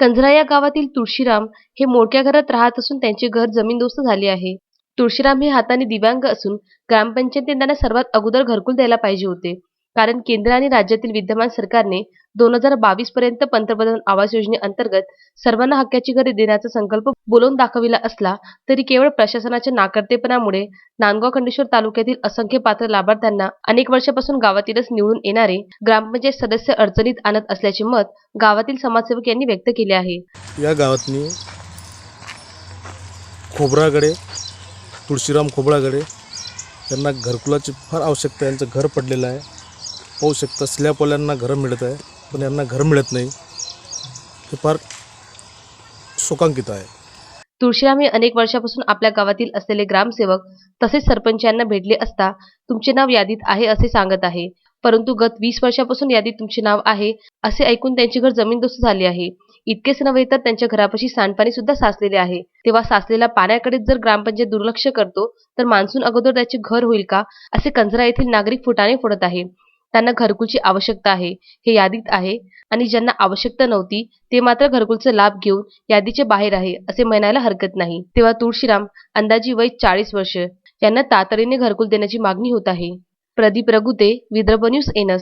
कंझरा या गावातील तुळशीराम हे मोठ्या घरात राहत असून त्यांचे घर जमीनदोस्त झाले आहे. तुळशीराम हे हाताने दिव्यांग असून ग्रामपंचायतीने त्यांना सर्वात अगोदर घरकुल द्यायला पाहिजे होते. कारण केंद्र आणि राज्यातील विद्यमान सरकारने दोन हजार बावीस पर्यंत पंतप्रधान आवास योजनेअंतर्गत सर्वांना हक्काची घरे देण्याचा संकल्प बोलवून दाखविला असला तरी केवळ प्रशासनाच्या नाकर्तेपणामुळे नांदगाव खंडेश्वर तालुक्यातील असंख्य पात्र लाभार्थ्यांना अनेक वर्षापासून गावातीलच निवडून येणारे ग्रामपंचायत सदस्य अडचणीत आणत असल्याचे मत गावातील समाजसेवक यांनी व्यक्त केले आहे. या गावातनी खोबरागडे तुळशीराम खोबरागडे त्यांना घरकुलाची फार आवश्यकता यांचं घर पडलेलं आहे. पाहू शकता. स्लॅपवाल्यांना घरं मिळत आहे पण यांना घर मिळत नाही. हे फार शोकांकित आहे. तुळशीराम हे अनेक वर्षापासून आपल्या गावातील असलेले ग्रामसेवक तसेच सरपंचांना भेटले असता तुमचे नाव यादीत आहे असे सांगत आहे. परंतु गत वीस वर्षापासून यादीत तुमचे नाव आहे असे ऐकून त्यांचे घर जमीनदोस्त झाले आहे. इतकेच नव्हे तर त्यांच्या घरापाशी सांडपाणी सुद्धा साचलेले आहे. तेव्हा साचलेल्या पाण्याकडे जर ग्रामपंचायत दुर्लक्ष करतो तर मान्सून अगोदर त्याचे घर होईल का असे कंजरा येथील नागरिक फुटाने फोडत आहे. त्यांना घरकुलची आवश्यकता आहे हे यादीत आहे. आणि ज्यांना आवश्यकता नव्हती ते मात्र घरकुलचा लाभ घेऊन यादीच्या बाहेर आहे असे म्हणायला हरकत नाही. तेव्हा तुळशीराम अंदाजी वय चाळीस वर्ष यांना तातडीने घरकुल देण्याची मागणी होत आहे. प्रदीप रघुते विदर्भ न्यूज एनस.